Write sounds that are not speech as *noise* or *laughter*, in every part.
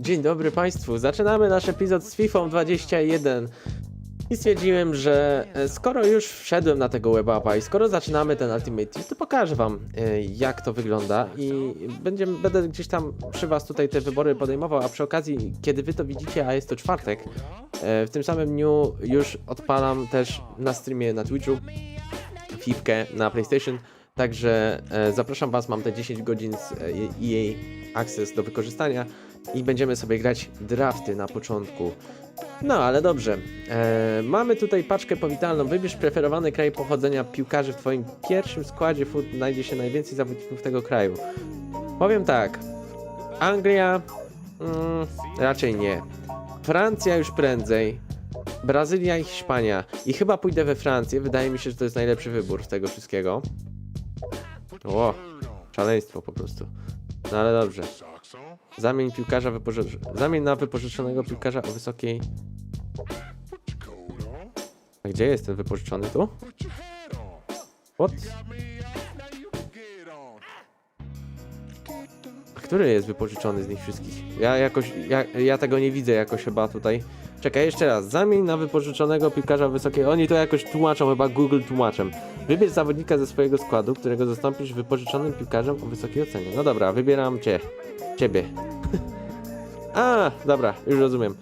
Dzień dobry Państwu. Zaczynamy nasz epizod z FIFA 21. I stwierdziłem, że e, skoro już wszedłem na tego webapa i skoro zaczynamy ten Ultimate Team, to pokażę Wam e, jak to wygląda i będziemy, będę gdzieś tam przy Was tutaj te wybory podejmował, a przy okazji, kiedy Wy to widzicie, a jest to czwartek, e, w tym samym dniu już odpalam też na streamie na Twitchu Fifkę na PlayStation, także zapraszam Was, mam te 10 godzin z EA Access do wykorzystania i będziemy sobie grać drafty na początku. No, ale dobrze. E, mamy tutaj paczkę powitalną. Wybierz preferowany kraj pochodzenia piłkarzy w Twoim pierwszym składzie. Foot znajdzie się najwięcej zawodników tego kraju. Powiem tak. Anglia mm, raczej nie. Francja już prędzej. Brazylia i Hiszpania. I chyba pójdę we Francję. Wydaje mi się, że to jest najlepszy wybór z tego wszystkiego. O, szaleństwo po prostu. No ale dobrze. Zamień piłkarza. Zamień na wypożyczonego piłkarza o wysokiej... A gdzie jest ten wypożyczony tu? What? Który jest wypożyczony z nich wszystkich? Ja jakoś... Ja, ja tego nie widzę jakoś chyba tutaj. Czekaj, jeszcze raz. Zamień na wypożyczonego piłkarza wysokiej... Oni to jakoś tłumaczą, chyba Google tłumaczem. Wybierz zawodnika ze swojego składu, którego zastąpisz wypożyczonym piłkarzem o wysokiej ocenie. No dobra, wybieram cię. Ciebie. *laughs* A, dobra, już rozumiem.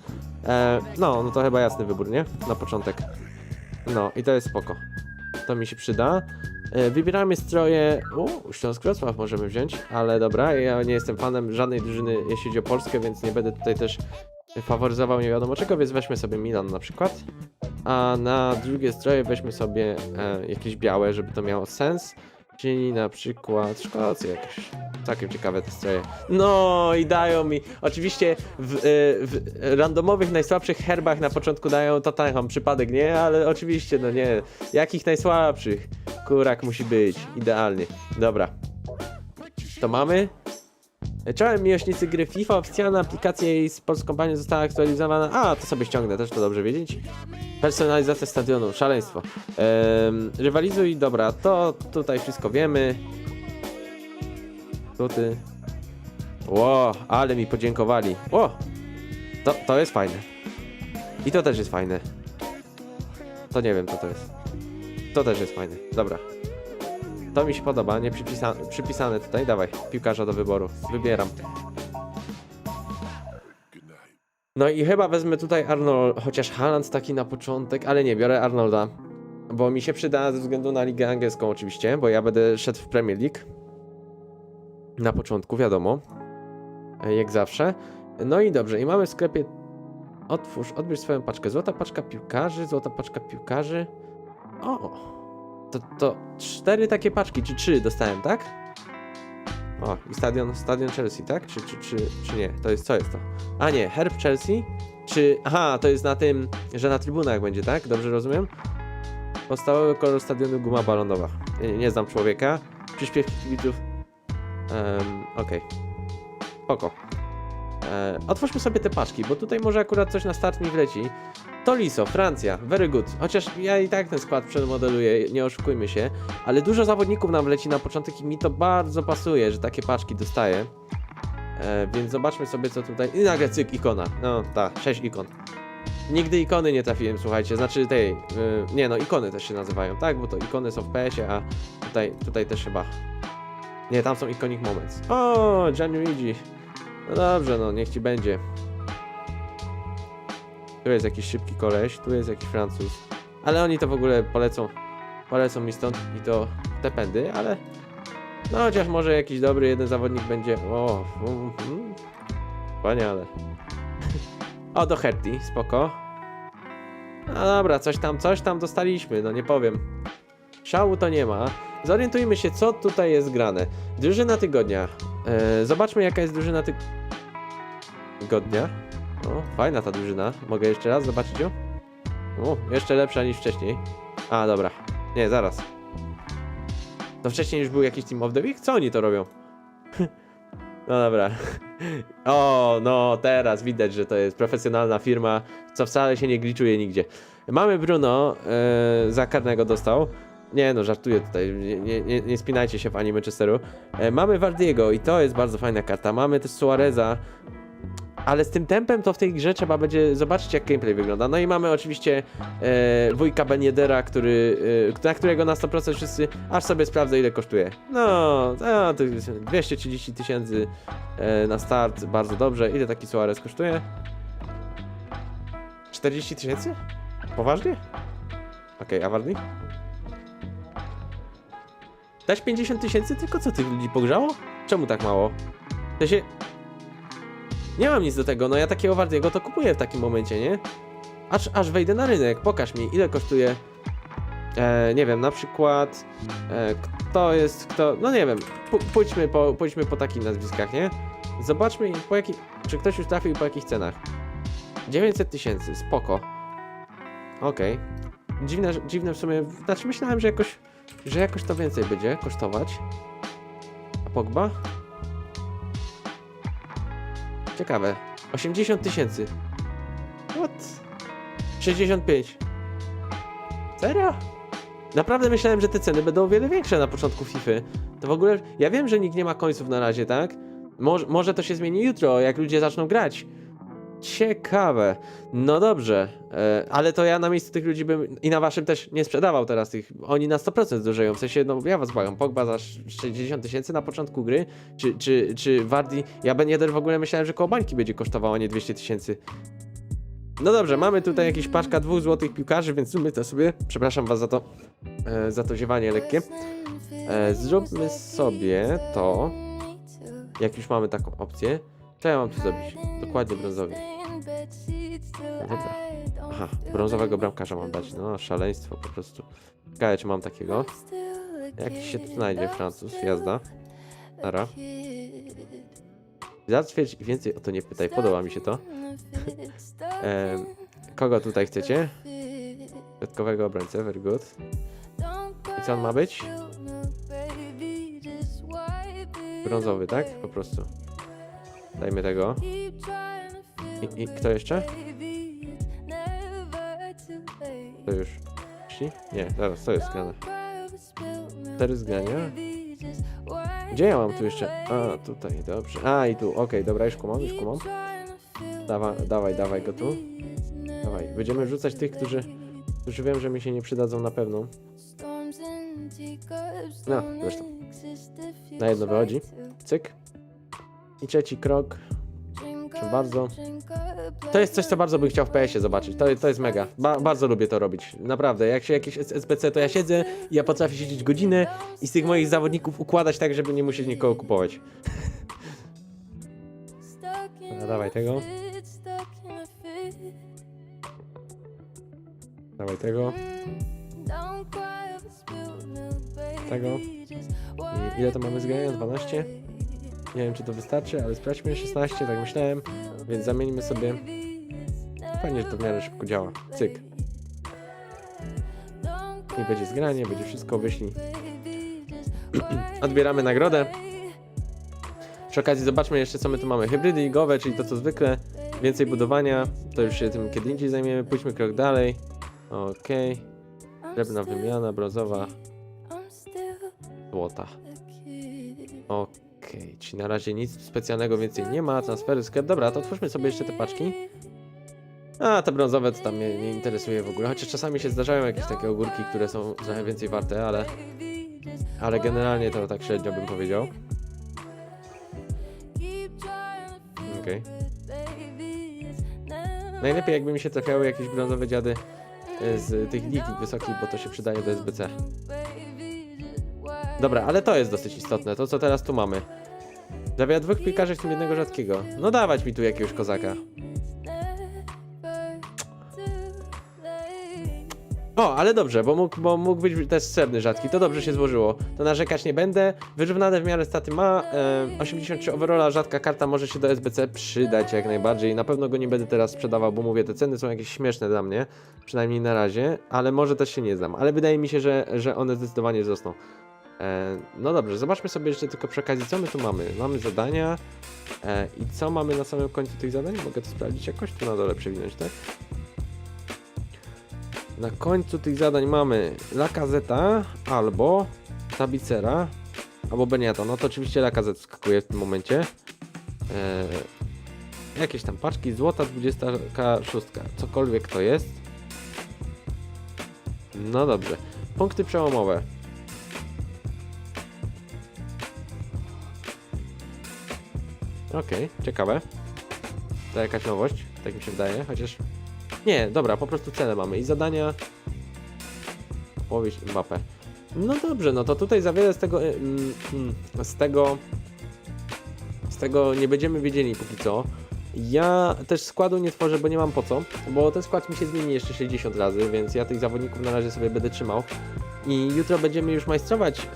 E, no, no to chyba jasny wybór, nie? Na początek. No, i to jest spoko. To mi się przyda. E, wybieramy stroje. U, Śląsk Wrocław możemy wziąć, ale dobra, ja nie jestem fanem żadnej drużyny, jeśli chodzi o Polskę, więc nie będę tutaj też faworyzował nie wiadomo czego, więc weźmy sobie Milan na przykład. A na drugie stroje weźmy sobie e, jakieś białe, żeby to miało sens. Czyli na przykład Szkocję jakieś. Całkiem ciekawe te stroje. No i dają mi. Oczywiście w, y, w randomowych najsłabszych herbach na początku dają Tottenham przypadek, nie? Ale oczywiście, no nie. Jakich najsłabszych? Kurak musi być. Idealnie. Dobra. To mamy. Czołem miłośnicy gry FIFA, oficjalna aplikacja jej z polską panią została aktualizowana. A, to sobie ściągnę, też to dobrze wiedzieć. Personalizacja stadionu, szaleństwo. Ehm, rywalizuj, dobra, to tutaj wszystko wiemy. Tu ty. Ło, ale mi podziękowali. Ło, to, to jest fajne. I to też jest fajne. To nie wiem, co to jest. To też jest fajne, dobra. To mi się podoba, nie przypisa przypisane tutaj. Dawaj, piłkarza do wyboru. Wybieram. No i chyba wezmę tutaj Arnold, chociaż Haaland taki na początek, ale nie, biorę Arnolda. Bo mi się przyda ze względu na ligę angielską oczywiście, bo ja będę szedł w Premier League. Na początku, wiadomo. Jak zawsze. No i dobrze, i mamy w sklepie... Otwórz, odbierz swoją paczkę. Złota paczka piłkarzy, złota paczka piłkarzy. O! To, to cztery takie paczki, czy trzy dostałem, tak? O, i stadion, stadion Chelsea, tak? Czy, czy, czy, czy nie? To jest, co jest to? A nie, herb Chelsea? Czy, aha, to jest na tym, że na trybunach będzie, tak? Dobrze rozumiem? Podstawowy kolor stadionu guma balonowa. Nie, nie znam człowieka. Przyśpiewki kibiców. Um, Okej. Spoko. E, otwórzmy sobie te paczki, bo tutaj może akurat coś na start mi wleci. Toliso, Francja, very good. Chociaż ja i tak ten skład przemodeluję, nie oszukujmy się. Ale dużo zawodników nam wleci na początek i mi to bardzo pasuje, że takie paczki dostaję. E, więc zobaczmy sobie co tutaj. I nagle cyk, ikona. No tak, 6 ikon. Nigdy ikony nie trafiłem, słuchajcie. Znaczy tej. y, nie no, ikony też się nazywają, tak? Bo to ikony są w PS-ie, a tutaj, tutaj też chyba. Nie, tam są iconic moments. O, Gianluigi. No dobrze, no niech ci będzie. Tu jest jakiś szybki koleś, tu jest jakiś Francuz. Ale oni to w ogóle polecą. Polecą mi stąd i to te pędy, ale. No chociaż może jakiś dobry jeden zawodnik będzie. O, mm, mm. wspaniale. O, do Herty, spoko. No dobra, coś tam, coś tam dostaliśmy, no nie powiem. Szału to nie ma. Zorientujmy się, co tutaj jest grane. Drużyna tygodnia. E, zobaczmy, jaka jest drużyna ty... tygodnia. O, fajna ta drużyna. Mogę jeszcze raz zobaczyć ją? O, jeszcze lepsza niż wcześniej. A, dobra. Nie, zaraz. To wcześniej już był jakiś Team of the Week? Co oni to robią? *laughs* No dobra. *laughs* O, no teraz widać, że to jest profesjonalna firma, co wcale się nie gliczuje nigdzie. Mamy Bruno, e, za karnego dostał. Nie no, żartuję tutaj, nie, nie, nie, spinajcie się fani Manchesteru. E, mamy Wardiego i to jest bardzo fajna karta. Mamy też Suareza. Ale z tym tempem to w tej grze trzeba będzie zobaczyć, jak gameplay wygląda. No i mamy oczywiście e, wujka Beniedera, który, e, na którego na 100% wszyscy, aż sobie sprawdzę, ile kosztuje. No, no to jest 230 tysięcy e, na start, bardzo dobrze. Ile taki Suarez kosztuje? 40 tysięcy? Poważnie? Okej, a Wardy? Dać 50 tysięcy? Tylko co tych ludzi pogrzało? Czemu tak mało? W sensie... Nie mam nic do tego, no ja takiego Wardiego to kupuję w takim momencie, nie? Aż, aż wejdę na rynek, pokaż mi ile kosztuje e, nie wiem, na przykład e, kto jest, kto, no nie wiem, pójdźmy, po, pójdźmy po takich nazwiskach, nie? Zobaczmy po jakich, czy ktoś już trafił i po jakich cenach. 900 tysięcy, spoko. Okej. Dziwne, że- dziwne w sumie, znaczy myślałem, że jakoś, że jakoś to więcej będzie kosztować. A Pogba? Ciekawe. 80 tysięcy. What? 65. Serio? Naprawdę myślałem, że te ceny będą o wiele większe na początku FIFA. To w ogóle. Ja wiem, że nikt nie ma końców na razie, tak? Może, może to się zmieni jutro, jak ludzie zaczną grać. Ciekawe. No dobrze, e, ale to ja na miejscu tych ludzi bym i na waszym też nie sprzedawał teraz tych. Oni na 100% zdrożeją. W sensie, no ja was błagam, Pogba za 60 tysięcy na początku gry, czy, czy, czy Wardi. Ja Ben Yedder w ogóle myślałem, że koło bańki będzie kosztował, a nie 200 tysięcy. No dobrze, mamy tutaj jakieś paczka dwóch złotych piłkarzy, więc my to sobie, przepraszam was za to, e, za to ziewanie lekkie. E, zróbmy sobie to, jak już mamy taką opcję. Co ja mam tu zrobić? Dokładnie brązowy. Dobra. Aha, brązowego bramkarza mam dać. No, szaleństwo po prostu. Ciekawe, czy mam takiego. Jakiś się tu znajdzie, Francuz, jazda. Nara. Zatwierdź i więcej o to nie pytaj, podoba mi się to. *laughs* Em, kogo tutaj chcecie? Środkowego obrońcę, very good. I co on ma być? Brązowy, tak? Po prostu. Dajmy tego. I, i kto jeszcze? To już. Nie, zaraz, to jest grane. Cztery zgrania. Gdzie ja mam tu jeszcze? A, tutaj, dobrze. A, i tu, okej, dobra, już kumam, już kumam. Dawa, dawaj, dawaj go tu. Dawaj, będziemy rzucać tych, którzy, którzy wiem, że mi się nie przydadzą na pewno. No, zresztą. Na jedno wychodzi. Cyk. I trzeci krok. Proszę bardzo. To jest coś, co bardzo bym chciał w PS-ie zobaczyć. To, to jest mega. Ba bardzo lubię to robić. Naprawdę. Jak się jakieś S- SBC, to ja siedzę i ja potrafię siedzieć godzinę i z tych moich zawodników układać tak, żeby nie musieć nikogo kupować. No, dawaj tego. Dawaj tego. Tego. I ile to mamy zgrania? 12? Nie wiem, czy to wystarczy, ale sprawdźmy 16, tak myślałem. Więc zamieńmy sobie. Fajnie, że to w miarę szybko działa. Cyk. I będzie zgranie, będzie wszystko, wyślij. *clears throat* Odbieramy nagrodę. Przy okazji zobaczmy jeszcze, co my tu mamy. Hybrydy ligowe, czyli to co zwykle. Więcej budowania. To już się tym kiedy indziej zajmiemy. Pójdźmy krok dalej. Okej. Drewna wymiana, brązowa, złota. Okej, czyli na razie nic specjalnego więcej nie ma. Transfery, sklep. Dobra, to otwórzmy sobie jeszcze te paczki. A, te brązowe to tam mnie nie interesuje w ogóle. Chociaż czasami się zdarzają jakieś takie ogórki, które są trochę więcej warte, ale, ale generalnie to tak średnio bym powiedział. Okej. Najlepiej jakby mi się trafiały jakieś brązowe dziady e, z tych lig wysokich, bo to się przydaje do SBC. Dobra, ale to jest dosyć istotne, to co teraz tu mamy. Zabija dwóch piłkarzy, w tym jednego rzadkiego. No dawać mi tu jakiegoś kozaka. O, ale dobrze, bo mógł, bo mógł być też srebrny rzadki, to dobrze się złożyło. To narzekać nie będę. Wyrównane w miarę staty ma. E, 83 overalla, rzadka karta może się do SBC przydać jak najbardziej. Na pewno go nie będę teraz sprzedawał, bo mówię, te ceny są jakieś śmieszne dla mnie. Przynajmniej na razie, ale może też się nie znam. Ale wydaje mi się, że, że one zdecydowanie wzrosną. E, no dobrze, zobaczmy sobie jeszcze tylko przy okazji, co my tu mamy. Mamy zadania e, i co mamy na samym końcu tych zadań? Mogę to sprawdzić jakoś tu na dole przewinąć, tak? Na końcu tych zadań mamy Lakazeta albo Tabicera albo Beniata. No to oczywiście Lakazet skakuje w tym momencie. E, jakieś tam paczki, złota 26, cokolwiek to jest. No dobrze. Punkty przełomowe. Okej, ciekawe. To jakaś nowość, tak mi się wydaje, chociaż... Nie, dobra, po prostu cele mamy i zadania... Opowieść Mbappé. No dobrze, no to tutaj za wiele z tego... y, mm, mm, Z tego... Z tego nie będziemy wiedzieli póki co. Ja też składu nie tworzę, bo nie mam po co, bo ten skład mi się zmieni jeszcze 60 razy, więc ja tych zawodników na razie sobie będę trzymał. I jutro będziemy już majstrować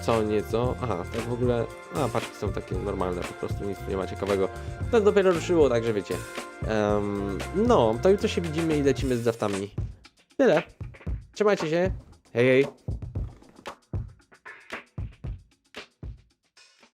co nieco. Aha, tak w ogóle. A, paczki są takie normalne, po prostu nic tu nie ma ciekawego. To dopiero ruszyło, także wiecie. No, to jutro się widzimy i lecimy z draftami. Tyle. Trzymajcie się. Hej, hej.